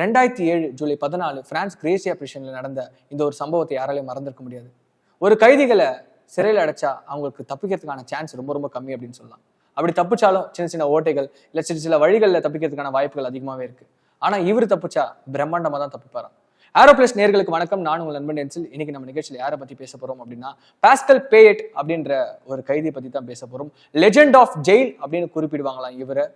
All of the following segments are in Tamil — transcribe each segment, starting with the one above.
ரெண்டாயிரத்தி ஏழு ஜூலை பதினாலு பிரான்ஸ் கிரேசியா பிரிஷனில் நடந்த இந்த ஒரு சம்பவத்தை யாராலையும் மறந்திருக்க முடியாது. ஒரு கைதிகளை சிறையில் அடைச்சா அவங்களுக்கு தப்பிக்கிறதுக்கான சான்ஸ் ரொம்ப ரொம்ப கம்மி அப்படின்னு சொல்லலாம். அப்படி தப்பிச்சாலும் சின்ன சின்ன ஓட்டைகள் இல்லை சின்ன சில வழிகளில் தப்பிக்கிறதுக்கான வாய்ப்புகள் அதிகமாகவே இருக்கு. ஆனால் இவர் தப்பிச்சா பிரம்மாண்டமாக தான் தப்பிப்பாராம். ஏரோப்ளஸ் நேர்களுக்கு வணக்கம். நான் உங்கள் நண்பன் டென்சில். இன்னைக்கு நம்ம நிகழ்ச்சியில் யாரை பற்றி பேச போகிறோம் அப்படின்னா பாஸ்கல் பேயட் அப்படின்ற ஒரு கைதியை பற்றி தான் பேச போகிறோம் லெஜெண்ட் ஆஃப் ஜெயில் அப்படின்னு குறிப்பிடுவாங்களாம் இவரை.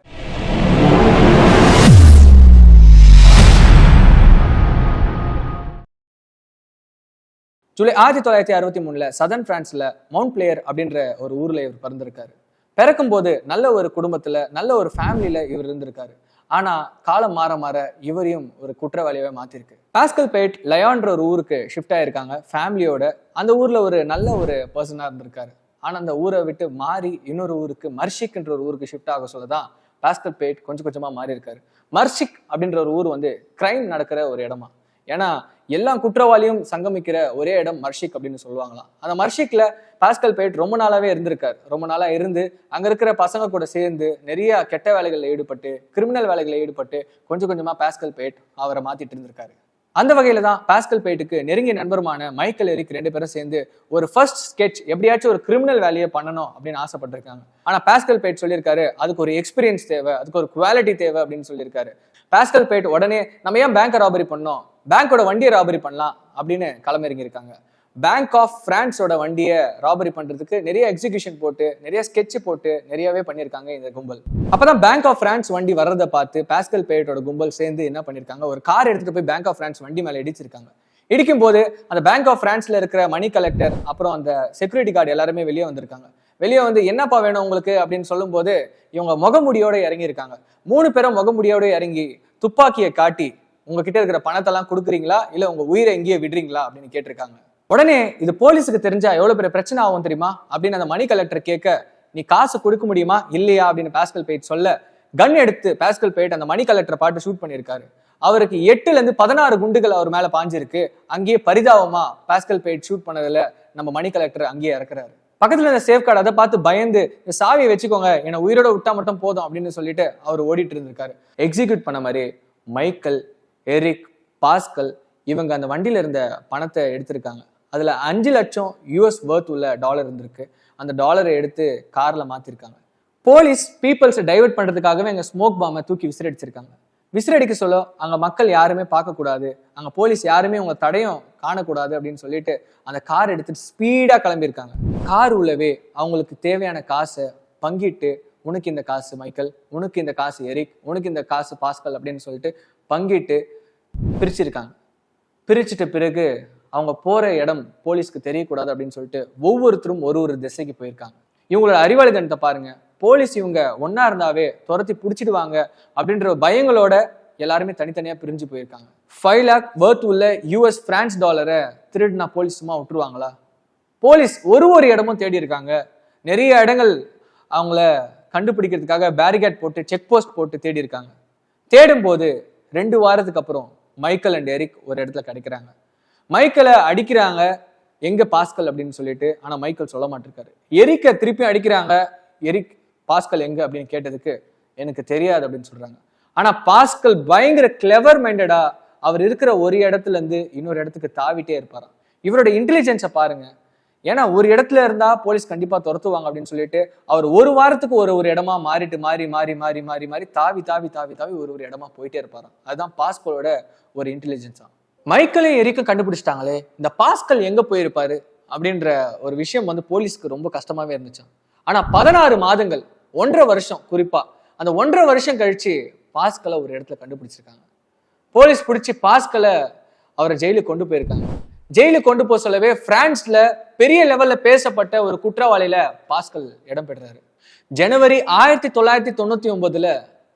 ஜூலை ஆயிரத்தி தொள்ளாயிரத்தி அறுபத்தி மூணுல சதன் பிரான்ஸ்ல மவுண்ட் பிளேயர் அப்படின்ற ஒரு ஊர்ல இவர் பிறந்திருக்காரு. பிறக்கும் போது நல்ல ஒரு குடும்பத்துல நல்ல ஒரு ஃபேமிலியில இவர் இருந்திருக்காரு. ஆனா காலம் மாற மாற இவரையும் ஒரு குற்றவாளியாவே மாத்திருக்கு. பாஸ்கல் பேட் லயான்ற ஒரு ஊருக்கு ஷிஃப்ட் ஆயிருக்காங்க. ஃபேமிலியோட அந்த ஊர்ல ஒரு நல்ல ஒரு பர்சனா இருந்திருக்காரு. ஆனா அந்த ஊரை விட்டு மாறி இன்னொரு ஊருக்கு மர்ஷிக்ன்ற ஒரு ஊருக்கு ஷிஃப்ட் ஆக சொல்லதான் பாஸ்கல் பேட் கொஞ்சம் கொஞ்சமா மாறி இருக்காரு மர்ஷிக் அப்படின்ற ஒரு ஊர் வந்து கிரைம் நடக்கிற ஒரு இடமா. ஏன்னா எல்லா குற்றவாளியும் சங்கமிக்கிற ஒரே இடம் மர்ஷிக் அப்படின்னு சொல்லுவாங்களாம். அந்த மர்ஷிக்ல பாஸ்கல் பேட் ரொம்ப நாளாவே இருந்திருக்காரு. ரொம்ப நாளா இருந்து அங்க இருக்கிற பசங்க கூட சேர்ந்து நிறைய கெட்ட வேலைகளில் ஈடுபட்டு கிரிமினல் வேலைகளில் ஈடுபட்டு கொஞ்சம் கொஞ்சமா பாஸ்கல் பேட் அவரை மாத்திட்டு இருந்திருக்காரு. அந்த வகையில தான் பாஸ்கல் பேட்டுக்கு நெருங்கிய நண்பருமான மைக்கேல் எரிக் ரெண்டு பேரும் சேர்ந்து ஒரு ஃபர்ஸ்ட் ஸ்கெட்ச் எப்படியாச்சும் ஒரு கிரிமினல் வேலையை பண்ணணும் அப்படின்னு ஆசைப்பட்டிருக்காங்க. ஆனா பாஸ்கல் பேட் சொல்லியிருக்காரு அதுக்கு ஒரு எக்ஸ்பீரியன்ஸ் தேவை அதுக்கு ஒரு குவாலிட்டி தேவை அப்படின்னு சொல்லியிருக்காரு. பாஸ்கல் பேட் உடனே நம்ம ஏன் பேங்கை ராபரி பண்ணோம்? பேங்க்கோட வண்டியை ராபரி பண்ணலாம் அப்படின்னு களமிறங்கியிருக்காங்க. பேங்க் ஆஃப் பிரான்ஸோட வண்டியை ராபரி பண்றதுக்கு நிறைய எக்ஸிகியூஷன் போட்டு நிறைய ஸ்கெட்ச் போட்டு நிறையவே பண்ணியிருக்காங்க இந்த கும்பல். அப்பதான் பேங்க் ஆஃப் பிரான்ஸ் வண்டி வர்றதை பார்த்து பாஸ்கல் பேட்டோட கும்பல் சேர்ந்து என்ன பண்ணிருக்காங்க ஒரு கார் எடுத்துட்டு போய் பேங்க் ஆஃப் பிரான்ஸ் வண்டி மேலே இடிச்சிருக்காங்க. இடிக்கும் போது அந்த பேங்க் ஆஃப் பிரான்ஸ்ல இருக்கிற மணி கலெக்டர் அப்புறம் அந்த செக்யூரிட்டி கார்டு எல்லாருமே வெளியே வந்திருக்காங்க. வெளியே வந்து என்னப்பா வேணும் உங்களுக்கு? அப்படின்னு சொல்லும்போது இவங்க முகமுடியோட இறங்கி இருக்காங்க மூணு பேரும் முகமுடியோட இறங்கி துப்பாக்கியை காட்டி உங்ககிட்ட இருக்கிற பணத்தெல்லாம் கொடுக்குறீங்களா? இல்ல உங்க உயிரை எங்கேயே விடுறீங்களா? அப்படின்னு கேட்டிருக்காங்க. உடனே இது போலீஸுக்கு தெரிஞ்சா எவ்வளவு பெரிய பிரச்சனை ஆகும் தெரியுமா? அப்படின்னு அந்த மணி கலெக்டர் கேட்க நீ காசு கொடுக்க முடியுமா? இல்லையா? அப்படின்னு பாஸ்கல் பேட் சொல்ல கன் எடுத்து பாஸ்கல் பேட் அந்த மணி கலெக்டரை பாட்டு ஷூட் பண்ணியிருக்காரு. அவருக்கு எட்டுல இருந்து பதினாறு குண்டுகள் அவர் மேல பாஞ்சிருக்கு. அங்கேயே பரிதாபமா பாஸ்கல் பேட் ஷூட் பண்ணதுல நம்ம மணி கலெக்டர் அங்கேயே இறக்குறாரு. பக்கத்துல இருந்த சேஃப் கார்டு அதை பார்த்து பயந்து இந்த சாவியை வச்சுக்கோங்க. என்னை உயிரோட விட்டா மட்டும் போதும் அப்படின்னு சொல்லிட்டு அவர் ஓடிட்டு இருந்திருக்காரு. எக்ஸிக்யூட் பண்ண மாதிரி மைக்கேல் எரிக் பாஸ்கல் இவங்க அந்த வண்டியில் இருந்த பணத்தை எடுத்திருக்காங்க. அதில் அஞ்சு லட்சம் யூஎஸ் worth உள்ள டாலர் இருந்திருக்கு. அந்த டாலரை எடுத்து காரில் மாற்றிருக்காங்க போலீஸ் பீப்புள்ஸை டைவர்ட் பண்ணுறதுக்காகவே அங்கே ஸ்மோக் பாம்பை தூக்கி விசிறடிச்சிருக்காங்க. விசிறடிக்க சொல்ல அங்கே மக்கள் யாருமே பார்க்கக்கூடாது. அங்கே போலீஸ் யாருமே உங்கள் தடையும் காணக்கூடாது அப்படின்னு சொல்லிட்டு அந்த கார் எடுத்துட்டு ஸ்பீடாக கிளம்பியிருக்காங்க. கார் உள்ளவே அவங்களுக்கு தேவையான காசை பங்கிட்டு உனக்கு இந்த காசு மைக்கேல் உனக்கு இந்த காசு எரிக் உனக்கு இந்த காசு பாஸ்கல் அப்படின்னு சொல்லிட்டு பங்கிட்டு பிரிச்சிருக்காங்க. பிரிச்சிட்ட பிறகு அவங்க போகிற இடம் போலீஸ்க்கு தெரியக்கூடாது அப்படின்னு சொல்லிட்டு ஒவ்வொருத்தரும் ஒரு ஒரு திசைக்கு போயிருக்காங்க. இவங்களோட அறிவாளிதனத்தை பாருங்க. போலீஸ் இவங்க ஒன்னா இருந்தாவே துரத்தி பிடிச்சிடுவாங்க அப்படின்ற பயங்களோட எல்லாருமே தனித்தனியா பிரிஞ்சு போயிருக்காங்க. ஃபைவ் லேக் worth உள்ள யூஎஸ் பிரான்ஸ் டாலரை திருடினா போலீஸ் சும்மா விட்டுருவாங்களா? போலீஸ் ஒரு ஒரு இடமும் தேடி இருக்காங்க. நிறைய இடங்கள் அவங்கள கண்டுபிடிக்கிறதுக்காக பேரிகேட் போட்டு செக் போஸ்ட் போட்டு தேடி இருக்காங்க. தேடும் போது ரெண்டு வாரத்துக்கு அப்புறம் மைக்கேல் அண்ட் எரிக் ஒரு இடத்துல கிடைக்கிறாங்க. மைக்கேலை அடிக்கிறாங்க எங்க பாஸ்கல் அப்படின்னு சொல்லிட்டு ஆனா மைக்கேல் சொல்ல மாட்டிருக்காரு. எரிக்க திருப்பி அடிக்கிறாங்க எரிக் பாஸ்கல் எங்க அப்படின்னு கேட்டதுக்கு எனக்கு தெரியாது அப்படின்னு சொல்றாங்க. ஆனா பாஸ்கல் பயங்கர கிளவர் மைண்டடா அவர் இருக்கிற ஒரு இடத்துல இருந்து இன்னொரு இடத்துக்கு தாவிட்டே இருப்பாராம். இவரோட இன்டெலிஜென்ஸை பாருங்க ஏன்னா ஒரு இடத்துல இருந்தா போலீஸ் கண்டிப்பா துரத்துவாங்க அப்படின்னு சொல்லிட்டு அவர் ஒரு வாரத்துக்கு ஒரு ஒரு இடமா மாறிட்டு மாறி மாறி மாறி மாறி மாறி தாவி தாவி தாவி தாவி ஒரு ஒரு இடமா போயிட்டே இருப்பாராம். அதுதான் பாஸ்கலோட ஒரு இன்டெலிஜென்ஸா மைக்கேலே எரிக்கும் கண்டுபிடிச்சிட்டாங்களே இந்த பாஸ்கல் எங்க போயிருப்பாரு அப்படின்ற ஒரு விஷயம் வந்து போலீஸ்க்கு ரொம்ப கஷ்டமாவே இருந்துச்சான் ஆனா பதினாறு மாதங்கள் ஒன்றரை வருஷம் குறிப்பா அந்த ஒன்றரை வருஷம் கழிச்சு பாஸ்கலை ஒரு இடத்துல கண்டுபிடிச்சிருக்காங்க. போலீஸ் பிடிச்சி பாஸ்கலை அவரை ஜெயிலுக்கு கொண்டு போயிருக்காங்க. ஜெயிலுக்கு கொண்டு போக சொல்லவே பிரான்ஸ்ல பெரிய லெவல்ல பேசப்பட்ட ஒரு குற்றவாளியில பாஸ்கல் இடம்பெறாரு ஜனவரி ஆயிரத்தி தொள்ளாயிரத்தி தொண்ணூத்தி ஒன்பதுல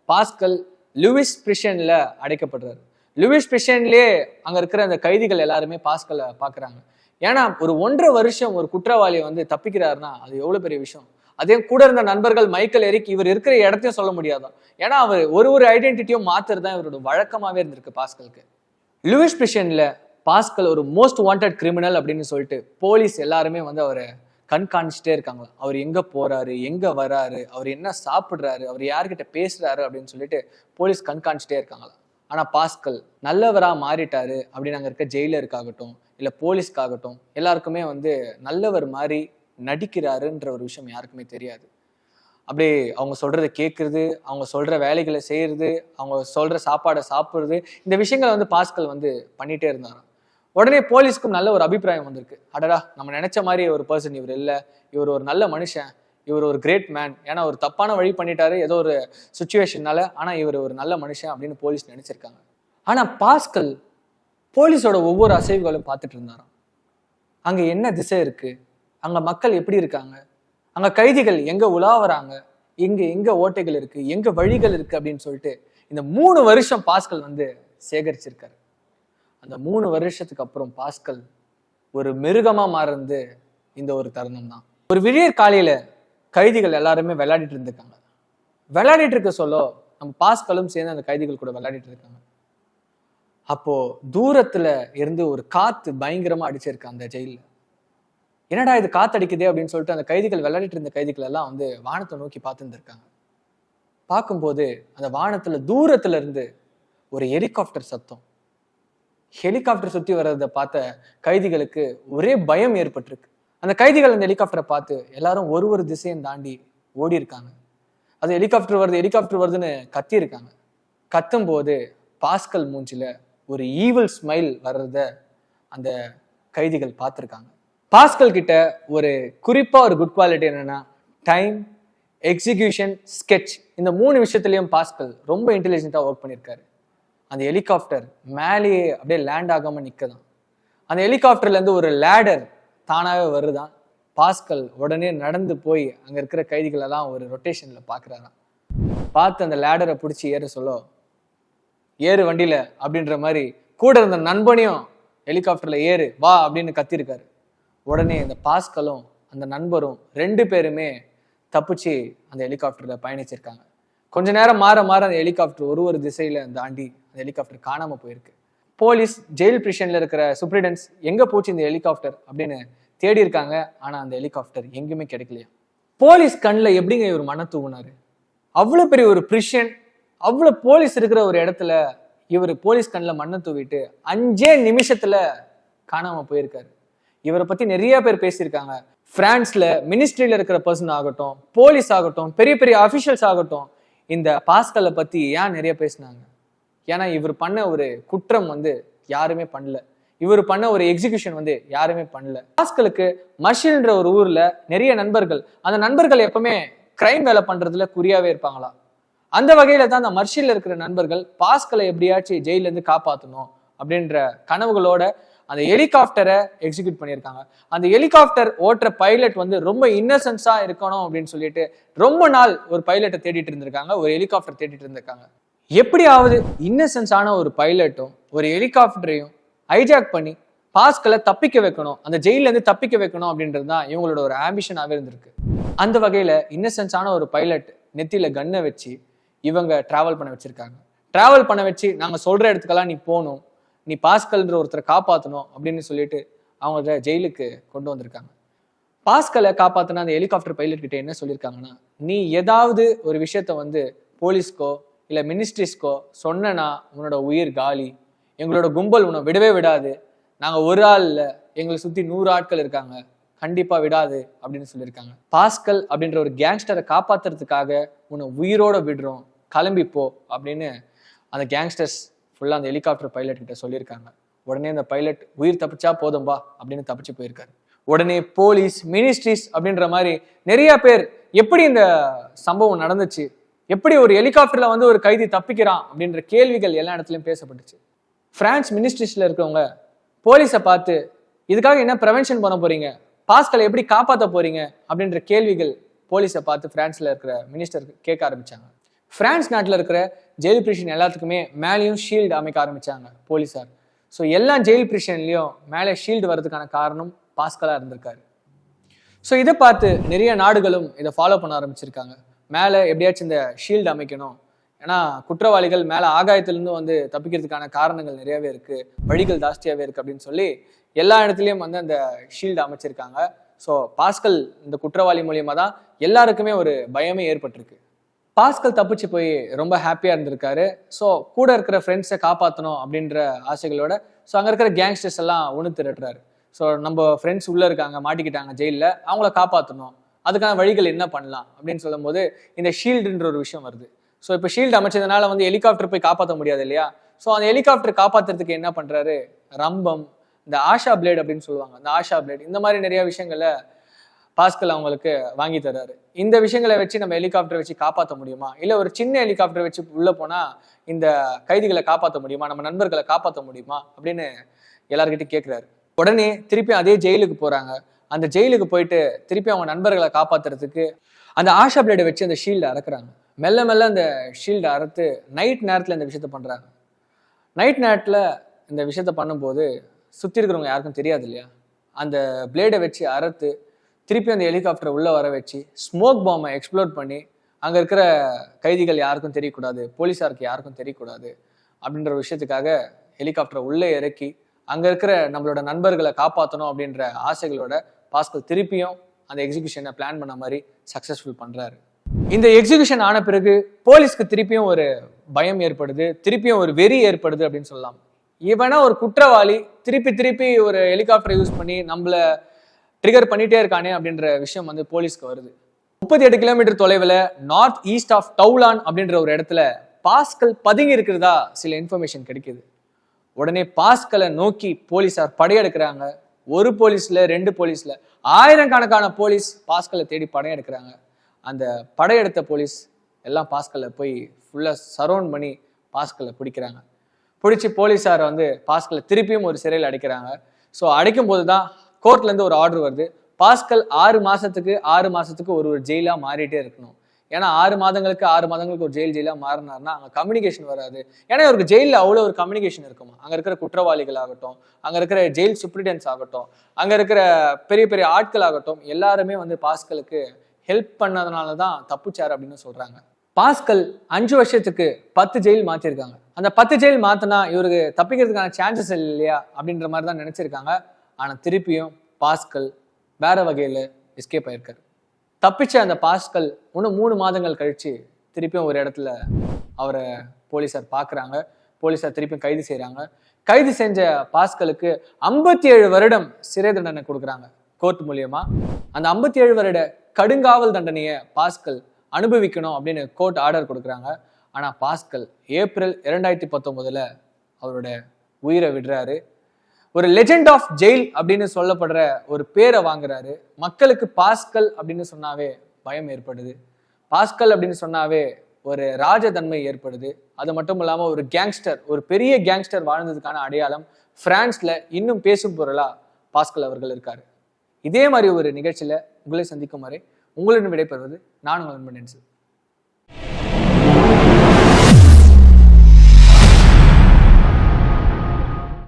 பாஸ்கல் லூவிஸ் பிரிஷன்ல அடைக்கப்படுறாரு. லூவிஸ் பிரிஷன்லயே அங்க இருக்கிற அந்த கைதிகள் எல்லாருமே பாஸ்கலை பாக்குறாங்க. ஏன்னா ஒரு ஒன்றரை வருஷம் ஒரு குற்றவாளி வந்து தப்பிக்கிறாருன்னா அது எவ்வளவு பெரிய விஷயம்? அதே கூட இருந்த நண்பர்கள் மைக்கேல் எரிக் இவர் இருக்கிற இடத்தையும் சொல்ல முடியாதான் ஏன்னா அவர் ஒரு ஒரு ஐடென்டிட்டியும் மாத்துறது தான் இவரோட வழக்கமாவே இருந்திருக்கு பாஸ்கலுக்கு. லூவிஸ் பிரிஷன்ல பாஸ்கல் ஒரு மோஸ்ட் வாண்டட் கிரிமினல் அப்படின்னு சொல்லிட்டு போலீஸ் எல்லாருமே வந்து அவரை கண்காணிச்சுட்டே இருக்காங்க. அவர் எங்க போறாரு எங்க வராரு அவர் என்ன சாப்பிட்றாரு அவர் யார்கிட்ட பேசுறாரு அப்படின்னு சொல்லிட்டு போலீஸ் கண்காணிச்சுட்டே இருக்காங்களா ஆனா பாஸ்கல் நல்லவரா மாறிட்டாரு அப்படின்னு அங்க இருக்க ஜெயிலருக்காகட்டும் இல்ல போலீஸ்க்காகட்டும் எல்லாருக்குமே வந்து நல்லவர் மாதிரி நடிக்கிறாருன்ற ஒரு விஷயம் யாருக்குமே தெரியாது. அப்படியே அவங்க சொல்றத கேட்கறது அவங்க சொல்ற வேலைகளை செய்யறது அவங்க சொல்ற சாப்பாடை சாப்பிட்றது இந்த விஷயங்களை வந்து பாஸ்கல் வந்து பண்ணிட்டே இருந்தாராம். உடனே போலீஸ்க்கும் நல்ல ஒரு அபிப்பிராயம் வந்திருக்கு. அடடா நம்ம நினைச்ச மாதிரி ஒரு பர்சன் இவர் இல்லை. இவர் ஒரு நல்ல மனுஷன். இவர் ஒரு கிரேட் மேன் ஏன்னா ஒரு தப்பான வழி பண்ணிட்டாரு ஏதோ ஒரு சுச்சுவேஷன்னால ஆனா இவர் ஒரு நல்ல மனுஷன் அப்படின்னு போலீஸ் நினைச்சிருக்காங்க. ஆனா பாஸ்கல் போலீஸோட ஒவ்வொரு அசைவுகளும் பார்த்துட்டு இருந்தாராம். அங்க என்ன திசை இருக்கு? அங்க மக்கள் எப்படி இருக்காங்க? அங்க கைதிகள் எங்க உலாவறாங்க எங்க எங்க ஓட்டைகள் இருக்கு? எங்க வழிகள் இருக்கு? அப்படின்னு சொல்லிட்டு இந்த மூணு வருஷம் பாஸ்கல் வந்து சேகரிச்சிருக்காரு. அந்த மூணு வருஷத்துக்கு அப்புறம் பாஸ்கல் ஒரு மிருகமா மாறுறது இந்த ஒரு தருணம் தான் ஒரு விடியற் காலையில கைதிகள் எல்லாருமே விளையாடிட்டு இருந்திருக்காங்க. விளையாடிட்டு இருக்க சொல்ல நம்ம பாஸ்கலும் சேர்ந்து அந்த கைதிகள் கூட விளையாடிட்டு இருக்காங்க. அப்போ தூரத்துல இருந்து ஒரு காத்து பயங்கரமா அடிச்சிருக்கு அந்த ஜெயில என்னடா இது காத்தடிக்குதே அப்படின்னு சொல்லிட்டு அந்த கைதிகள் விளையாடிட்டு இருந்த கைதிகள் எல்லாம் வந்து வானத்தை நோக்கி பார்த்துருந்துருக்காங்க பார்க்கும்போது அந்த வானத்துல தூரத்துல இருந்து ஒரு ஹெலிகாப்டர் சத்தம். ஹெலிகாப்டர் சுத்தி வர்றதை பார்த்த கைதிகளுக்கு ஒரே பயம் ஏற்பட்டிருக்கு. அந்த கைதிகள் அந்த ஹெலிகாப்டரை பார்த்து எல்லாரும் ஒரு ஒரு திசையும் தாண்டி ஓடி இருக்காங்க. அது ஹெலிகாப்டர் வருது ஹெலிகாப்டர் வருதுன்னு கத்தி இருக்காங்க. கத்தும் போது பாஸ்கல் மூஞ்சில ஒரு ஈவல் ஸ்மைல் வர்றத அந்த கைதிகள் பார்த்துருக்காங்க. பாஸ்கல் கிட்ட ஒரு குறிப்பா ஒரு குட் குவாலிட்டி என்னன்னா டைம் எக்ஸிகியூஷன் ஸ்கெட்ச் இந்த மூணு விஷயத்துலையும் பாஸ்கல் ரொம்ப இன்டெலிஜென்ட்டா ஒர்க் பண்ணியிருக்காரு அந்த ஹெலிகாப்டர் மேலேயே அப்படியே லேண்ட் ஆகாம நிற்கதான் அந்த ஹெலிகாப்டர்லேருந்து ஒரு லேடர் தானாகவே வருதான். பாஸ்கல் உடனே நடந்து போய் அங்கே இருக்கிற கைதிகள் எல்லாம் ஒரு ரொட்டேஷனில் பார்க்குறாராம் பார்த்து அந்த லேடரை பிடிச்சி ஏற சொல்ல ஏறு வண்டியில் அப்படின்ற மாதிரி கூட இருந்த நண்பனையும் ஹெலிகாப்டரில் ஏறு வா அப்படின்னு கத்திருக்காரு. உடனே இந்த பாஸ்கலும் அந்த நண்பரும் ரெண்டு பேருமே தப்பிச்சு அந்த ஹெலிகாப்டரில் பயணிச்சிருக்காங்க. கொஞ்ச நேரம் மாற மாற அந்த ஹெலிகாப்டர் ஒரு ஒரு திசையில் தாண்டி அந்த ஹெலிகாப்டர் காணாம போயிருக்கு. போலீஸ் ஜெயில் பிரிஷன்ல இருக்கிற சுப்ரிடன்ஸ் எங்கே போச்சு இந்த ஹெலிகாப்டர் அப்படின்னு தேடி இருக்காங்க. ஆனால் அந்த ஹெலிகாப்டர் எங்கேயுமே கிடைக்கலையா? போலீஸ் கண்ணில் எப்படிங்க இவர் மன தூவுனாரு? அவ்வளோ பெரிய ஒரு பிரிஷன் அவ்வளோ போலீஸ் இருக்கிற ஒரு இடத்துல இவர் போலீஸ் கண்ணில் மண்ணை தூவிட்டு அஞ்சே நிமிஷத்துல காணாமல் போயிருக்காரு. இவரை பற்றி நிறைய பேர் பேசியிருக்காங்க. பிரான்ஸ்ல மினிஸ்ட்ரியில இருக்கிற பர்சன் ஆகட்டும் போலீஸ் ஆகட்டும் பெரிய பெரிய அஃபிஷியல்ஸ் ஆகட்டும் இந்த பாஸ்கலை பற்றி ஏன் நிறைய பேசினாங்க? ஏன்னா இவர் பண்ண ஒரு குற்றம் வந்து யாருமே பண்ணல. இவர் பண்ண ஒரு எக்ஸிகியூஷன் வந்து யாருமே பண்ணல. பாஸ்கலுக்கு மர்ஷில்ன்ற ஒரு ஊர்ல நிறைய நண்பர்கள் அந்த நண்பர்கள் எப்பவுமே கிரைம் வேலை பண்றதுல குறியாவே இருப்பாங்களா? அந்த வகையில தான் அந்த மர்ஷியில் இருக்கிற நண்பர்கள் பாஸ்கலை எப்படியாச்சும் ஜெயில இருந்து காப்பாற்றணும் அப்படின்ற கனவுகளோட அந்த ஹெலிகாப்டரை எக்ஸிக்யூட் பண்ணியிருக்காங்க. அந்த ஹெலிகாப்டர் ஓட்டுற பைலட் வந்து ரொம்ப இன்னசென்ஸா இருக்கணும் அப்படின்னு சொல்லிட்டு ரொம்ப நாள் ஒரு பைலட்டை தேடிட்டு இருந்திருக்காங்க ஒரு ஹெலிகாப்டர் தேடிட்டு இருந்திருக்காங்க. எப்படியாவது இன்னசென்ஸான ஒரு பைலட்டும் ஒரு ஹெலிகாப்டரையும் ஹைஜாக் பண்ணி பாஸ்களை தப்பிக்க வைக்கணும் அந்த ஜெயிலேருந்து தப்பிக்க வைக்கணும் அப்படின்றது தான் இவங்களோட ஒரு ஆம்பிஷனாகவே இருந்திருக்கு. அந்த வகையில் இன்னசென்ஸான ஒரு பைலட் நெத்தியில் கன்னை வச்சு இவங்க ட்ராவல் பண்ண வச்சுருக்காங்க. ட்ராவல் பண்ண வச்சு நாங்கள் சொல்கிற இடத்துக்கெல்லாம் நீ போகணும் நீ பாஸ்கல்ன்ற ஒருத்தரை காப்பாற்றணும் அப்படின்னு சொல்லிட்டு அவங்க ஜெயிலுக்கு கொண்டு வந்திருக்காங்க. பாஸ்கலை காப்பாற்றின அந்த ஹெலிகாப்டர் பைலட் கிட்ட என்ன சொல்லியிருக்காங்கன்னா நீ ஏதாவது ஒரு விஷயத்த வந்து போலீஸ்க்கோ இல்லை மினிஸ்ட்ரிஸ்க்கோ சொன்னனா உன்னோட உயிர் காலி. எங்களோட கும்பல் உன்னை விடவே விடாது. நாங்கள் ஒரு ஆள் இல்லை. எங்களை சுற்றி நூறு ஆட்கள் இருக்காங்க. கண்டிப்பாக விடாது. அப்படின்னு சொல்லியிருக்காங்க. பாஸ்கல் அப்படின்ற ஒரு கேங்ஸ்டரை காப்பாத்துறதுக்காக உன்னை உயிரோட விடுறோம். கிளம்பி போ. அப்படின்னு அந்த கேங்ஸ்டர்ஸ் ஃபுல்லாக அந்த ஹெலிகாப்டர் பைலட் கிட்ட சொல்லியிருக்காங்க. உடனே அந்த பைலட் உயிர் தப்பிச்சா போதும்பா அப்படின்னு தப்பிச்சு போயிருக்காரு. உடனே போலீஸ் மினிஸ்ட்ரிஸ் அப்படின்ற மாதிரி நிறைய பேர் எப்படி இந்த சம்பவம் நடந்துச்சு? எப்படி ஒரு ஹெலிகாப்டர்ல வந்து ஒரு கைதி தப்பிக்கிறான் அப்படின்ற கேள்விகள் எல்லா இடத்துலையும் பேசப்பட்டுச்சு. பிரான்ஸ் மினிஸ்ட்ரிஸ்ல இருக்கவங்க போலீஸை பார்த்து இதுக்காக என்ன ப்ரெவென்ஷன் பண்ண போறீங்க? பாஸ்களை எப்படி காப்பாற்ற போறீங்க? அப்படின்ற கேள்விகள் போலீஸை பார்த்து பிரான்ஸ்ல இருக்கிற மினிஸ்டர் கேட்க ஆரம்பிச்சாங்க. பிரான்ஸ் நாட்டில் இருக்கிற ஜெயில் பிரிஷன் எல்லாத்துக்குமே மேலேயும் ஷீல்டு அமைக்க ஆரம்பிச்சாங்க போலீஸார் ஸோ எல்லா ஜெயில் பிரிஷன்லையும் மேலே ஷீல்டு வர்றதுக்கான காரணம் பாஸ்கலாக இருந்திருக்காரு. ஸோ இதை பார்த்து நிறைய நாடுகளும் இதை ஃபாலோ பண்ண ஆரம்பிச்சிருக்காங்க. மேலே எப்படியாச்சும் இந்த ஷீல்டு அமைக்கணும். ஏன்னா குற்றவாளிகள் மேலே ஆகாயத்திலேருந்து வந்து தப்பிக்கிறதுக்கான காரணங்கள் நிறையவே இருக்குது வழிகள் ஜாஸ்தியாகவே இருக்கு அப்படின்னு சொல்லி எல்லா இடத்துலையும் வந்து அந்த ஷீல்டு அமைச்சிருக்காங்க. ஸோ பாஸ்கல் இந்த குற்றவாளி மூலியமாக தான் எல்லாருக்குமே ஒரு பயமே ஏற்பட்டிருக்கு. பாஸ்கல் தப்பிச்சு போய் ரொம்ப ஹாப்பியாக இருந்திருக்காரு. ஸோ கூட இருக்கிற ஃப்ரெண்ட்ஸை காப்பாற்றணும் அப்படின்ற ஆசைகளோட ஸோ அங்கே இருக்கிற கேங்ஸ்டர்ஸ் எல்லாம் ஒன்று திரட்டுறாரு. ஸோ நம்ம ஃப்ரெண்ட்ஸ் உள்ளே இருக்காங்க மாட்டிக்கிட்டாங்க ஜெயிலில் அவங்கள காப்பாற்றணும் அதுக்கான வழிகள் என்ன பண்ணலாம் அப்படின்னு சொல்லும்போது இந்த ஷீல்டுன்ற ஒரு விஷயம் வருது. ஸோ இப்போ ஷீல்டு அமைச்சதுனால வந்து ஹெலிகாப்டர் போய் காப்பாற்ற முடியாது இல்லையா? ஸோ அந்த ஹெலிகாப்டர் காப்பாற்றுறதுக்கு என்ன பண்ணுறாரு ரம்பம் இந்த ஆஷா பிளேட் அப்படின்னு சொல்லுவாங்க. இந்த ஆஷா பிளேட் இந்த மாதிரி நிறைய விஷயங்களை பாஸ்கல் அவங்களுக்கு வாங்கி தர்றாரு. இந்த விஷயங்களை வச்சு நம்ம ஹெலிகாப்டர் வச்சு காப்பாற்ற முடியுமா? இல்லை ஒரு சின்ன ஹெலிகாப்டர் வச்சு உள்ளே போனால் இந்த கைதிகளை காப்பாற்ற முடியுமா? நம்ம நண்பர்களை காப்பாற்ற முடியுமா? அப்படின்னு எல்லார்கிட்டையும் கேட்குறாரு உடனே திருப்பி அதே ஜெயிலுக்கு போகிறாங்க அந்த ஜெயிலுக்கு போயிட்டு திருப்பி அவங்க நண்பர்களை காப்பாத்துறதுக்கு அந்த ஆஷா பிளேடை வச்சு அந்த ஷீல்டை அறக்குறாங்க. மெல்ல மெல்ல அந்த ஷீல்டை அறுத்து நைட் நேரத்தில் இந்த விஷயத்த பண்ணுறாங்க நைட் நேரத்தில் இந்த விஷயத்த பண்ணும்போது சுற்றி இருக்கிறவங்க யாருக்கும் தெரியாது இல்லையா? அந்த பிளேடை வச்சு அறுத்து திருப்பி அந்த ஹெலிகாப்டரை உள்ளே வர வச்சு ஸ்மோக் பாம்பை எக்ஸ்ப்ளோர் பண்ணி அங்கே இருக்கிற கைதிகள் யாருக்கும் தெரியக்கூடாது போலீஸாருக்கு யாருக்கும் தெரியக்கூடாது அப்படின்ற விஷயத்துக்காக ஹெலிகாப்டரை உள்ளே இறக்கி அங்கே இருக்கிற நம்மளோட நண்பர்களை காப்பாற்றணும் அப்படின்ற ஆசைகளோட பாஸ்கல் திருப்பியும் அந்த எக்ஸிகியூஷனை பிளான் பண்ண மாதிரி சக்ஸஸ்ஃபுல் பண்ணுறாரு இந்த எக்ஸிகியூஷன் ஆன பிறகு போலீஸ்க்கு திருப்பியும் ஒரு பயம் ஏற்படுது திருப்பியும் ஒரு வெறி ஏற்படுது அப்படின்னு சொல்லலாம். இவனா ஒரு குற்றவாளி திருப்பி திருப்பி ஒரு ஹெலிகாப்டர் யூஸ் பண்ணி நம்மள ட்ரிகர் பண்ணிட்டே இருக்கானே அப்படின்ற விஷயம் வந்து போலீஸ்க்கு வருது. முப்பத்தி எட்டு கிலோமீட்டர் தொலைவில் நார்த் ஈஸ்ட் ஆஃப் டவுலான் அப்படின்ற ஒரு இடத்துல பாஸ்கல் பதுங்கி இருக்கிறதா சில இன்ஃபர்மேஷன் கிடைக்குது. உடனே பாஸ்கலை நோக்கி போலீஸார் படையெடுக்கிறாங்க. ஒரு போலீஸ்ல ரெண்டு போலீஸ்ல ஆயிரக்கணக்கான போலீஸ் பாஸ்கலை தேடி படம் எடுக்கிறாங்க. அந்த படையெடுத்த போலீஸ் எல்லாம் பாஸ்கலை போய் ஃபுல்லாக சரௌண்ட் பண்ணி பாஸ்கலை பிடிக்கிறாங்க. பிடிச்சி போலீஸார் வந்து பாஸ்கலை திருப்பியும் ஒரு சிறையில் அடைக்கிறாங்க. ஸோ அடைக்கும் போது தான் கோர்ட்லேருந்து ஒரு ஆர்டர் வருது. பாஸ்கல் ஆறு மாசத்துக்கு ஆறு மாசத்துக்கு ஒரு ஒரு ஜெயிலா மாறிட்டே இருக்கணும். ஏன்னா ஆறு மாதங்களுக்கு ஆறு மாதங்களுக்கு ஒரு ஜெயில் ஜெயிலாக மாறினார்னா அங்கே கம்யூனிகேஷன் வராது. ஏன்னா இவருக்கு ஜெயிலில் அவ்வளோ ஒரு கம்யூனிகேஷன் இருக்குமா? அங்கே இருக்கிற குற்றவாளிகள் ஆகட்டும் அங்கே இருக்கிற ஜெயில் சுப்ரிடென்ட்ஸ் ஆகட்டும் அங்கே இருக்கிற பெரிய பெரிய ஆட்கள் ஆகட்டும் எல்லாருமே வந்து பாஸ்கலுக்கு ஹெல்ப் பண்ணதுனால தான் தப்புச்சார் அப்படின்னு சொல்கிறாங்க பாஸ்கல் அஞ்சு வருஷத்துக்கு பத்து ஜெயில் மாற்றிருக்காங்க அந்த பத்து ஜெயில் மாற்றினா இவருக்கு தப்பிக்கிறதுக்கான சான்சஸ் இல்லையா அப்படின்ற மாதிரி தான் நினச்சிருக்காங்க. ஆனால் திருப்பியும் பாஸ்கல் வேற வகையில் எஸ்கேப் ஆயிருக்காரு. தப்பிச்ச அந்த பாஸ்கல் இன்னும் மூணு மாதங்கள் கழிச்சு திருப்பியும் ஒரு இடத்துல அவரை போலீஸார் பார்க்குறாங்க. போலீஸார் திருப்பியும் கைது செய்கிறாங்க கைது செஞ்ச பாஸ்கலுக்கு ஐம்பத்தி ஏழு வருடம் சிறை தண்டனை கொடுக்குறாங்க கோர்ட் மூலியமா. அந்த ஐம்பத்தி ஏழு வருட கடுங்காவல் தண்டனையை பாஸ்கல் அனுபவிக்கணும் அப்படின்னு கோர்ட் ஆர்டர் கொடுக்குறாங்க. ஆனால் பாஸ்கல் ஏப்ரல் இரண்டாயிரத்தி பத்தொம்போதில் அவரோட உயிரை விடுறாரு. ஒரு லெஜெண்ட் ஆஃப் ஜெயில் அப்படின்னு சொல்லப்படுற ஒரு பேரை வாங்குறாரு. மக்களுக்கு பாஸ்கல் அப்படின்னு சொன்னாவே பயம் ஏற்படுது. பாஸ்கல் அப்படின்னு சொன்னாவே ஒரு ராஜதன்மை ஏற்படுது. அது மட்டும் இல்லாமல் ஒரு கேங்ஸ்டர் ஒரு பெரிய கேங்ஸ்டர் வாழ்ந்ததுக்கான அடையாளம் பிரான்ஸ்ல இன்னும் பேசும் பொருளா பாஸ்கல் அவர்கள் இருக்காரு. இதே மாதிரி ஒரு நிகழ்ச்சியில உங்களை சந்திக்கும் வரை உங்களிடம் விடைபெறுவது நான் உங்கள் நண்பன்